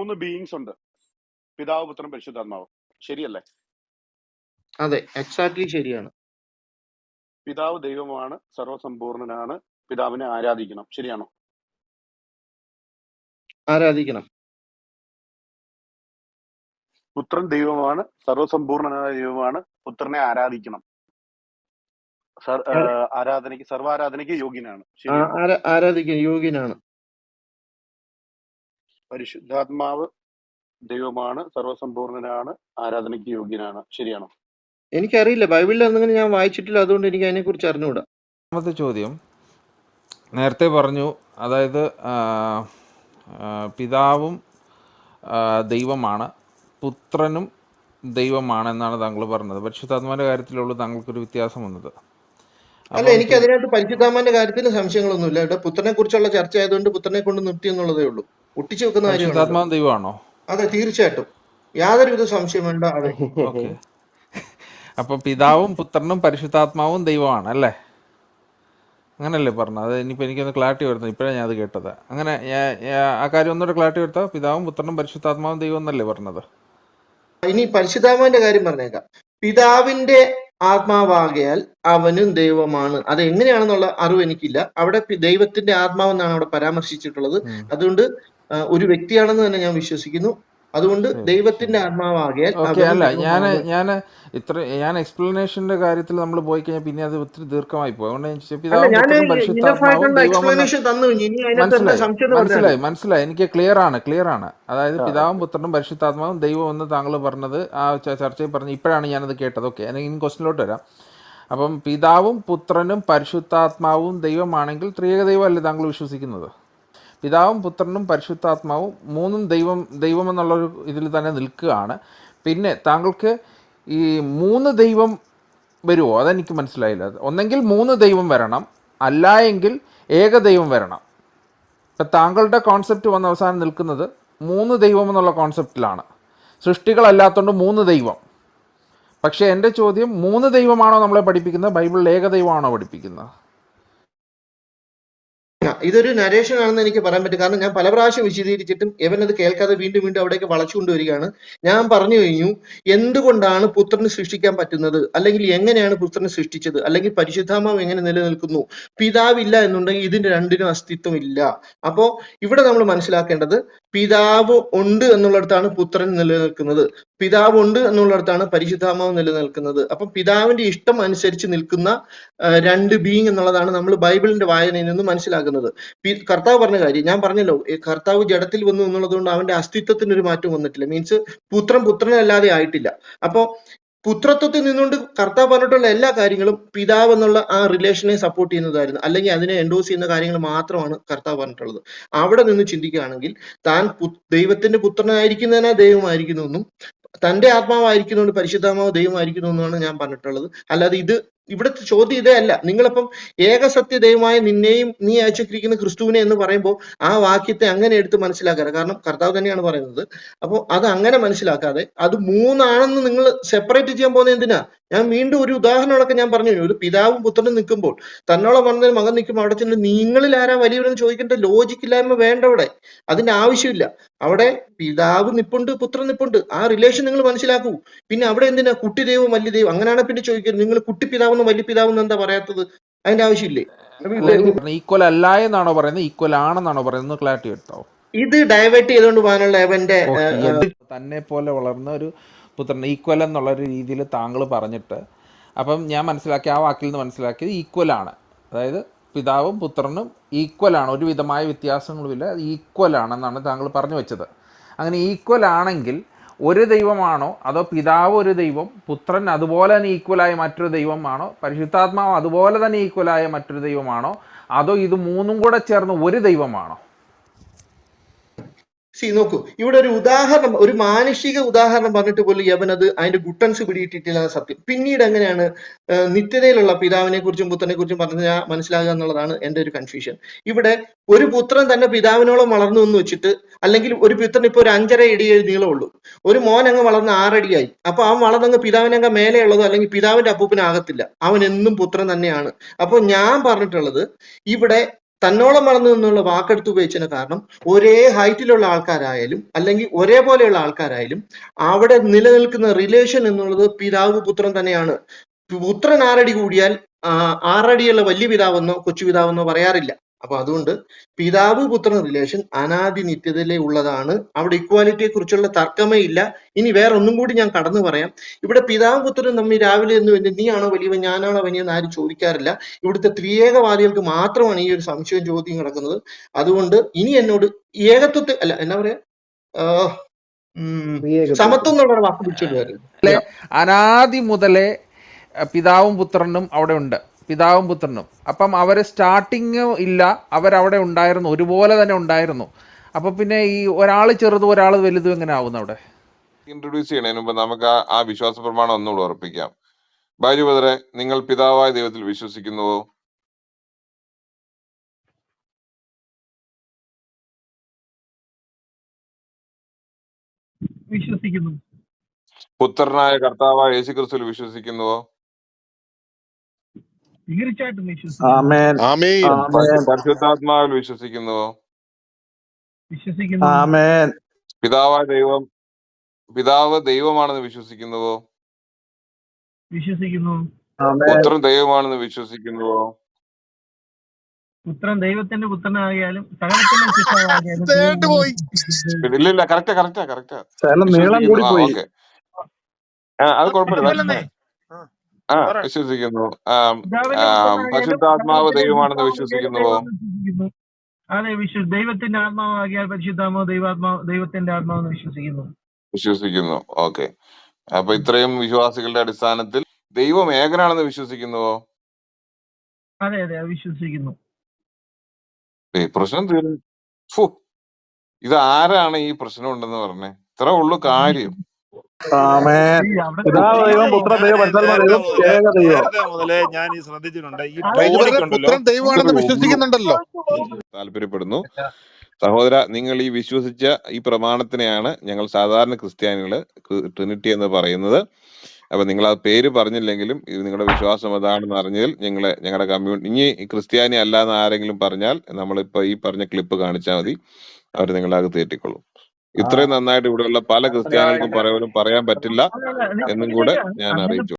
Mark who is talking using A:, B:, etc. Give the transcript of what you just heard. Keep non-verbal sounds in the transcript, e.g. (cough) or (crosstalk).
A: മൂന്ന് ബീയിങ്സ് ഉണ്ട്. പിതാവ് പുത്രൻ പരിശുദ്ധാത്മാവ്. ശരിയല്ലേ?
B: അതെ എക്സാക്ട്ലി ശരിയാണ്.
A: പിതാവ് ദൈവമാണ് സർവസമ്പൂർണനാണ്. പിതാവിനെ ആരാധിക്കണം. ശരിയാണോ?
B: ആരാധിക്കണം.
A: പുത്രൻ ദൈവമാണ് സർവസമ്പൂർണനായ ദൈവമാണ്. പുത്രനെ ആരാധിക്കണം. ആരാധനയ്ക്ക് സർവാരാധനയ്ക്ക് യോഗ്യനാണ്.
B: ആ- ആരാധിക്കാൻ യോഗ്യനാണ്.
A: പരിശുദ്ധാത്മാവ് ദൈവമാണ് സർവസമ്പൂർണനാണ് ആരാധനയ്ക്ക് യോഗ്യനാണ്. ശരിയാണോ?
B: എനിക്കറിയില്ല. ബൈബിളിൽ എന്തെങ്കിലും ഞാൻ വായിച്ചിട്ടില്ല. അതുകൊണ്ട് എനിക്ക് അതിനെക്കുറിച്ച് അറിഞ്ഞുകൂടാ
C: രണ്ടാമത്തെ ചോദ്യം. നേരത്തെ പറഞ്ഞു അതായത് പിതാവും ദൈവമാണ് പുത്രനും ദൈവമാണ് എന്നാണ് താങ്കൾ പറഞ്ഞത്. പരിശുദ്ധാത്മാന്റെ കാര്യത്തിലുള്ള താങ്കൾക്കൊരു വ്യത്യാസം വന്നത്.
B: അല്ല എനിക്ക് അതിനകത്ത് പരിശുദ്ധാത്മാന്റെ കാര്യത്തിൽ സംശയങ്ങളൊന്നുമില്ല. ഇവിടെ പുത്രനെ കുറിച്ചുള്ള ചർച്ച ആയതുകൊണ്ട് പുത്രനെ കൊണ്ട് നിർത്തി എന്നുള്ളതേ ഉള്ളൂ. ഒട്ടിച്ചു വെക്കുന്ന
C: പരിശുദ്ധാത്മാവ് ദൈവമാണോ?
B: അതെ തീർച്ചയായിട്ടും. യാതൊരുവിധ സംശയം വേണ്ട അതെ
C: അപ്പൊ പിതാവും പുത്രനും പരിശുദ്ധാത്മാവും ദൈവമാണ് അല്ലേ? അങ്ങനല്ലേ പറഞ്ഞത്? അത് ഇനിയിപ്പോൾ എനിക്കൊന്ന് ക്ലാരിറ്റി വരുന്നത് ഇപ്പോഴാണ് ഞാൻ അത് കേട്ടത്. അങ്ങനെ ആ കാര്യം ഒന്നുകൂടെ ക്ലാരിറ്റി വരുത്താം. പിതാവും പുത്രനും പരിശുദ്ധാത്മാവും ദൈവം എന്നല്ലേ പറഞ്ഞത്?
B: ഇനി പരിശുദ്ധാത്മാവിന്റെ കാര്യം പറഞ്ഞേക്കാം. പിതാവിന്റെ ആത്മാവാകയാൽ അവനും ദൈവമാണ്. അത് എങ്ങനെയാണെന്നുള്ള അറിവ് എനിക്കില്ല. അവിടെ ദൈവത്തിന്റെ ആത്മാവെന്നാണ് അവിടെ പരാമർശിച്ചിട്ടുള്ളത്. അതുകൊണ്ട് ഒരു വ്യക്തിയാണെന്ന് തന്നെ ഞാൻ വിശ്വസിക്കുന്നു. അതുകൊണ്ട് ദൈവത്തിന്റെ ആത്മാവാകയാൽ
C: അല്ല ഞാൻ ഞാൻ ഇത്ര ഞാൻ എക്സ്പ്ലനേഷന്റെ കാര്യത്തിൽ നമ്മൾ പോയി കഴിഞ്ഞാൽ പിന്നെ അത് ഒത്തിരി ദീർഘമായി പോയി. അതുകൊണ്ട് മനസ്സിലായി മനസ്സിലായി എനിക്ക് ക്ലിയർ ആണ് ക്ലിയർ ആണ്. അതായത് പിതാവും പുത്രനും പരിശുദ്ധാത്മാവും ദൈവം എന്ന് താങ്കൾ പറഞ്ഞത് ആ ചർച്ചയിൽ പറഞ്ഞു ഇപ്പോഴാണ് ഞാനത് കേട്ടത്. ഓക്കെ ഇനി ക്വസ്റ്റിലോട്ട് വരാം. അപ്പം പിതാവും പുത്രനും പരിശുദ്ധാത്മാവും ദൈവമാണെങ്കിൽ ത്രിയേക ദൈവമല്ലേ താങ്കൾ വിശ്വസിക്കുന്നത്? പിതാവും പുത്രനും പരിശുദ്ധാത്മാവും മൂന്നും ദൈവം ദൈവം എന്നുള്ളൊരു ഇതിൽ തന്നെ നിൽക്കുകയാണ്. പിന്നെ താങ്കൾക്ക് ഈ മൂന്ന് ദൈവം വരുമോ അതെനിക്ക് മനസ്സിലായില്ല. ഒന്നെങ്കിൽ മൂന്ന് ദൈവം വരണം അല്ല എങ്കിൽ ഏകദൈവം വരണം. ഇപ്പം താങ്കളുടെ കോൺസെപ്റ്റ് വന്ന അവസാനം നിൽക്കുന്നത് മൂന്ന് ദൈവം എന്നുള്ള കോൺസെപ്റ്റിലാണ് സൃഷ്ടികളല്ലാത്തതുകൊണ്ട് മൂന്ന് ദൈവം. പക്ഷേ എന്റെ ചോദ്യം മൂന്ന് ദൈവമാണോ നമ്മളെ പഠിപ്പിക്കുന്നത്? ബൈബിളിൽ ഏകദൈവമാണോ പഠിപ്പിക്കുന്നത്?
B: ആ, ഇതൊരു നരേഷൻ ആണെന്ന് എനിക്ക് പറയാൻ പറ്റും. കാരണം ഞാൻ പല പ്രാവശ്യം വിശദീകരിച്ചിട്ടും എവൻ അത് കേൾക്കാതെ വീണ്ടും വീണ്ടും അവിടേക്ക് വളച്ചുകൊണ്ടുവരികയാണ് ഞാൻ പറഞ്ഞു കഴിഞ്ഞു എന്തുകൊണ്ടാണ് പുത്രന് സൃഷ്ടിക്കാൻ പറ്റുന്നത്? അല്ലെങ്കിൽ എങ്ങനെയാണ് പുത്രനെ സൃഷ്ടിച്ചത്? അല്ലെങ്കിൽ പരിശുദ്ധാമാവ് എങ്ങനെ നിലനിൽക്കുന്നു? പിതാവില്ല എന്നുണ്ടെങ്കിൽ ഇതിന്റെ രണ്ടിനും അസ്തിത്വം ഇല്ല അപ്പോ ഇവിടെ നമ്മൾ മനസ്സിലാക്കേണ്ടത് പിതാവ് ഉണ്ട് എന്നുള്ളിടത്താണ് പുത്രൻ നിലനിൽക്കുന്നത്. പിതാവ് ഉണ്ട് എന്നുള്ളിടത്താണ് പരിശുദ്ധാമാവ് നിലനിൽക്കുന്നത്. അപ്പൊ പിതാവിന്റെ ഇഷ്ടം അനുസരിച്ച് നിൽക്കുന്ന രണ്ട് ബീങ് എന്നുള്ളതാണ് നമ്മൾ ബൈബിളിന്റെ വായനയിൽ നിന്ന് മനസ്സിലാക്കുന്നത്. കർത്താവ് പറഞ്ഞ കാര്യം ഞാൻ പറഞ്ഞല്ലോ കർത്താവ് ജഡത്തിൽ വന്നു എന്നുള്ളത് കൊണ്ട് അവന്റെ അസ്തിത്വത്തിന് ഒരു മാറ്റം വന്നിട്ടില്ല. മീൻസ് പുത്രൻ പുത്രനല്ലാതെ ആയിട്ടില്ല. അപ്പോ പുത്രത്വത്തിൽ നിന്നുകൊണ്ട് കർത്താവ് പറഞ്ഞിട്ടുള്ള എല്ലാ കാര്യങ്ങളും പിതാവ് എന്നുള്ള ആ റിലേഷനെ സപ്പോർട്ട് ചെയ്യുന്നതായിരുന്നു. അല്ലെങ്കിൽ അതിനെ എൻഡോസ് ചെയ്യുന്ന കാര്യങ്ങൾ മാത്രമാണ് കർത്താവ് പറഞ്ഞിട്ടുള്ളത്. അവിടെ നിന്ന് ചിന്തിക്കുകയാണെങ്കിൽ താൻ ദൈവത്തിന്റെ പുത്രനായിരിക്കുന്നതിനാ ദൈവമായിരിക്കുന്നു എന്നും തന്റെ ആത്മാവായിരിക്കുന്നതുകൊണ്ട് പരിശുദ്ധാത്മാവ് ദൈവമായിരിക്കുന്നു എന്നാണ് ഞാൻ പറഞ്ഞിട്ടുള്ളത്. അല്ലാതെ ഇത് ഇവിടുത്തെ ചോദ്യം ഇതേ അല്ല. നിങ്ങളിപ്പം ഏകസത്യ ദൈവമായ നിന്നെയും നീ അയച്ചിരിക്കുന്ന ക്രിസ്തുവിനെ എന്ന് പറയുമ്പോൾ ആ വാക്യത്തെ അങ്ങനെ എടുത്ത് മനസ്സിലാക്കാറ്. കാരണം കർത്താവ് തന്നെയാണ് പറയുന്നത്. അപ്പോൾ അത് അങ്ങനെ മനസ്സിലാക്കാതെ അത് മൂന്നാണെന്ന് നിങ്ങൾ സെപ്പറേറ്റ് ചെയ്യാൻ പോകുന്നത് എന്തിനാ? ഞാൻ വീണ്ടും ഒരു ഉദാഹരണമൊക്കെ ഞാൻ പറഞ്ഞു ഒരു പിതാവും പുത്രനും നിൽക്കുമ്പോൾ തന്നോളം വന്നതിന് മകൻ നിൽക്കുമ്പോൾ അവിടെ ചെന്ന് നിങ്ങളിൽ ആരാ വലിയവരെന്ന് ചോദിക്കേണ്ട ലോജിക് ഇല്ലായ്മ വേണ്ട അവിടെ. അതിന്റെ ആവശ്യമില്ല. അവിടെ പിതാവ് നിപ്പുണ്ട് പുത്രൻ നിപ്പുണ്ട്. ആ റിലേഷൻ നിങ്ങൾ മനസ്സിലാക്കൂ. പിന്നെ അവിടെ എന്തിനാ കുട്ടി ദൈവം വലിയ ദൈവം? അങ്ങനെയാണ് പിന്നെ ചോദിക്കുന്നത്. നിങ്ങൾ കുട്ടി പിതാവെന്നും വലിയ പിതാവെന്നും എന്താ പറയാത്തത്? അതിന്റെ ആവശ്യമില്ലേ?
C: ഈക്വൽ അല്ല എന്നാണോ പറയുന്നത്? ഈക്വൽ ആണെന്നാണോ പറയുന്നത്? ക്ലാരിറ്റി എടുത്തോ?
B: ഇത് ഡൈവേർട്ട് ചെയ്തുകൊണ്ട് പോകാനുള്ള അവന്റെ
C: തന്നെ പോലെ വളർന്ന ഒരു പുത്രൻ ഈക്വൽ എന്നുള്ള ഒരു രീതിയിൽ താങ്കൾ പറഞ്ഞിട്ട് അപ്പം ഞാൻ മനസ്സിലാക്കി ആ വാക്കിൽ നിന്ന് മനസ്സിലാക്കിയത് ഈക്വൽ ആണ്. അതായത് പിതാവും പുത്രനും ഈക്വൽ ആണ്. ഒരു വിധമായ വ്യത്യാസങ്ങളുമില്ല. അത് ഈക്വൽ ആണെന്നാണ് താങ്കൾ പറഞ്ഞു വെച്ചത്. അങ്ങനെ ഈക്വൽ ആണെങ്കിൽ ഒരു ദൈവമാണോ അതോ പിതാവ് ഒരു ദൈവം പുത്രൻ അതുപോലെ തന്നെ ഈക്വലായ മറ്റൊരു ദൈവമാണോ പരിശുദ്ധാത്മാവ് അതുപോലെ തന്നെ ഈക്വലായ മറ്റൊരു ദൈവമാണോ അതോ ഇത് മൂന്നും കൂടെ ചേർന്ന് ഒരു ദൈവമാണോ?
B: സി നോക്കൂ. ഇവിടെ ഒരു ഉദാഹരണം ഒരു മാനുഷിക ഉദാഹരണം പറഞ്ഞിട്ട് പോലും യവൻ അത് അതിന്റെ ഗുട്ടൻസ് പിടിയിട്ടിട്ടില്ല സത്യം. പിന്നീട് എങ്ങനെയാണ് നിത്യതയിലുള്ള പിതാവിനെ കുറിച്ചും പുത്രനെ കുറിച്ചും പറഞ്ഞ് ഞാൻ മനസ്സിലാകുക എന്നുള്ളതാണ് എന്റെ ഒരു കൺഫ്യൂഷൻ ഇവിടെ ഒരു പുത്രൻ തന്നെ പിതാവിനോളം വളർന്നു എന്ന് വെച്ചിട്ട് അല്ലെങ്കിൽ ഒരു പുത്രൻ ഇപ്പൊ ഒരു അഞ്ചര ഇടി നീളമുള്ളൂ ഒരു മോൻ അങ്ങ് വളർന്ന് ആറടിയായി. അപ്പൊ അവൻ വളർന്നങ്ങ് പിതാവിനങ്ങ് മേലെയുള്ളതോ അല്ലെങ്കിൽ പിതാവിന്റെ അപ്പൂപ്പനാകത്തില്ല അവൻ എന്നും പുത്രൻ തന്നെയാണ്. അപ്പൊ ഞാൻ പറഞ്ഞിട്ടുള്ളത് ഇവിടെ തന്നോളം വളർന്നു എന്നുള്ള വാക്കെടുത്ത് ഉപയോഗിച്ചതിന് കാരണം ഒരേ ഹൈറ്റിലുള്ള ആൾക്കാരായാലും അല്ലെങ്കിൽ ഒരേപോലെയുള്ള ആൾക്കാരായാലും അവിടെ നിലനിൽക്കുന്ന റിലേഷൻ എന്നുള്ളത് പിതാവ് പുത്രൻ തന്നെയാണ്. പുത്രൻ ആറടി കൂടിയാൽ ആറടിയുള്ള വലിയ പിതാവെന്നോ കൊച്ചു പിതാവെന്നോ പറയാറില്ല. അപ്പൊ അതുകൊണ്ട് പിതാവ് പുത്രൻ റിലേഷൻ അനാദി നിത്യതയിലേ ഉള്ളതാണ്. അവിടെ ഇക്വാലിറ്റിയെ കുറിച്ചുള്ള തർക്കമേ ഇല്ല. ഇനി വേറെ ഒന്നും കൂടി ഞാൻ കടന്നു പറയാം. ഇവിടെ പിതാവും പുത്രനും തമ്മിൽ രാവിലെ എന്ന് വേണ്ടി നീയാണോ വലിയവൻ ഞാനാണോ വലിയെന്ന് ആരും ചോദിക്കാറില്ല. ഇവിടുത്തെ ത്രിയേകവാദികൾക്ക് മാത്രമാണ് ഈ ഒരു സംശയം ചോദ്യം കിടക്കുന്നത്. അതുകൊണ്ട് ഇനി എന്നോട് ഏകത്വത്തെ അല്ല എന്നാ പറയാ? സമത്വം എന്നുള്ള വാക്ക് പിടിച്ചോണ്ട്
C: അനാദി മുതലേ പിതാവും പുത്രനും അവിടെ ഉണ്ട്. പിതാവും പുത്രനും. അപ്പം അവർ സ്റ്റാർട്ടിങ് ഇല്ല. അവരവിടെ ഉണ്ടായിരുന്നു. ഒരുപോലെ തന്നെ ഉണ്ടായിരുന്നു. അപ്പം പിന്നെ ഈ ഒരാൾ ചെറുതും ഒരാൾ വലുതും എങ്ങനെ ആവുന്നു അവിടെ?
D: ഇൻട്രൊഡ്യൂസ് ചെയ്യുന്നതിന് മുമ്പ് നമുക്ക് ആ ആ വിശ്വാസ പ്രമാണം ഒന്നുകൂടെ ഉറപ്പിക്കാം. ബദറെ നിങ്ങൾ പിതാവായ ദൈവത്തിൽ വിശ്വസിക്കുന്നുവോ
E: വിശ്വസിക്കുന്നു.
D: പുത്രനായ കർത്താവായ യേശുക്രിസ്തുവിൽ വിശ്വസിക്കുന്നുവോ
E: തീർച്ചയായിട്ടും
D: പരിശുദ്ധാത്മാവിൽ വിശ്വസിക്കുന്നുവോ
E: വിശ്വസിക്കുന്നു.
F: ആമേൻ.
D: പിതാവായ ദൈവം പിതാവ് ദൈവമാണെന്ന് വിശ്വസിക്കുന്നുവോ
E: വിശ്വസിക്കുന്നു.
F: ആമേൻ.
D: പുത്രൻ ദൈവമാണെന്ന് വിശ്വസിക്കുന്നുവോ
E: പുത്രൻ ദൈവത്തിന്റെ പുത്രനാകിയാലും (laughs)
D: ഇല്ലില്ല കറക്റ്റാ കറക്റ്റാ കറക്റ്റാ.
F: ശകലം നീളം കൂടി പോയി.
D: ഓക്കെ. അത് കുഴപ്പമില്ല? ആ
A: പറ.
D: വിശ്വസിക്കുന്നു. ആ ആ, പരിശുദ്ധാത്മാവ് ദൈവമാണെന്ന് വിശ്വസിക്കുന്നുവോ
E: വിശ്വസിക്കുന്നു. അതെ വിശ്വ ദൈവത്തിന്റെ ആത്മാവാകിയാൽ പരിശുദ്ധാത്മാവ് ദൈവാത്മാവ് ദൈവത്തിന്റെ ആത്മാവെന്ന് വിശ്വസിക്കുന്നു.
D: വിശ്വസിക്കുന്നു. ഓക്കെ. അപ്പൊ ഇത്രയും വിശ്വാസികളുടെ അടിസ്ഥാനത്തിൽ ദൈവം ഏകനാണെന്ന് വിശ്വസിക്കുന്നുവോ?
E: അതെ അതെ അത് വിശ്വസിക്കുന്നു.
D: ഏയ് പ്രശ്നം തീർന്നു ഫു ഇത് ആരാണ് ഈ പ്രശ്നം ഉണ്ടെന്ന് പറഞ്ഞേ? ഇത്ര ഉള്ളു കാര്യം.
G: മുതലേ ഞാൻ ഈ ശ്രദ്ധിച്ചിട്ടുണ്ട്. ഈ
A: പുത്രൻ ദൈവമാണെന്ന് വിശ്വസിക്കുന്നുണ്ടല്ലോ.
D: താല്പര്യപ്പെടുന്നു. സഹോദര നിങ്ങൾ ഈ വിശ്വസിച്ച ഈ പ്രമാണത്തിനെയാണ് ഞങ്ങൾ സാധാരണ ക്രിസ്ത്യാനികൾ ട്രിനിറ്റി എന്ന് പറയുന്നത്. അപ്പൊ നിങ്ങൾ ആ പേര് പറഞ്ഞില്ലെങ്കിലും ഇത് നിങ്ങളുടെ വിശ്വാസം അതാണെന്ന് അറിഞ്ഞതിൽ ഞങ്ങളെ ഞങ്ങളുടെ കമ്മ്യൂണിറ്റി ഇനി ഈ ക്രിസ്ത്യാനി അല്ലാന്ന് ആരെങ്കിലും പറഞ്ഞാൽ നമ്മളിപ്പോ ഈ പറഞ്ഞ ക്ലിപ്പ് കാണിച്ചാൽ മതി. അവർ നിങ്ങളെ അത് തെറ്റിക്കൊള്ളും ഇത്രയും നന്നായിട്ട് ഇവിടെയുള്ള പല ക്രിസ്ത്യാനികൾക്കും പറയാൻ പറ്റില്ല എന്നും കൂടെ ഞാൻ അറിയിച്ചു.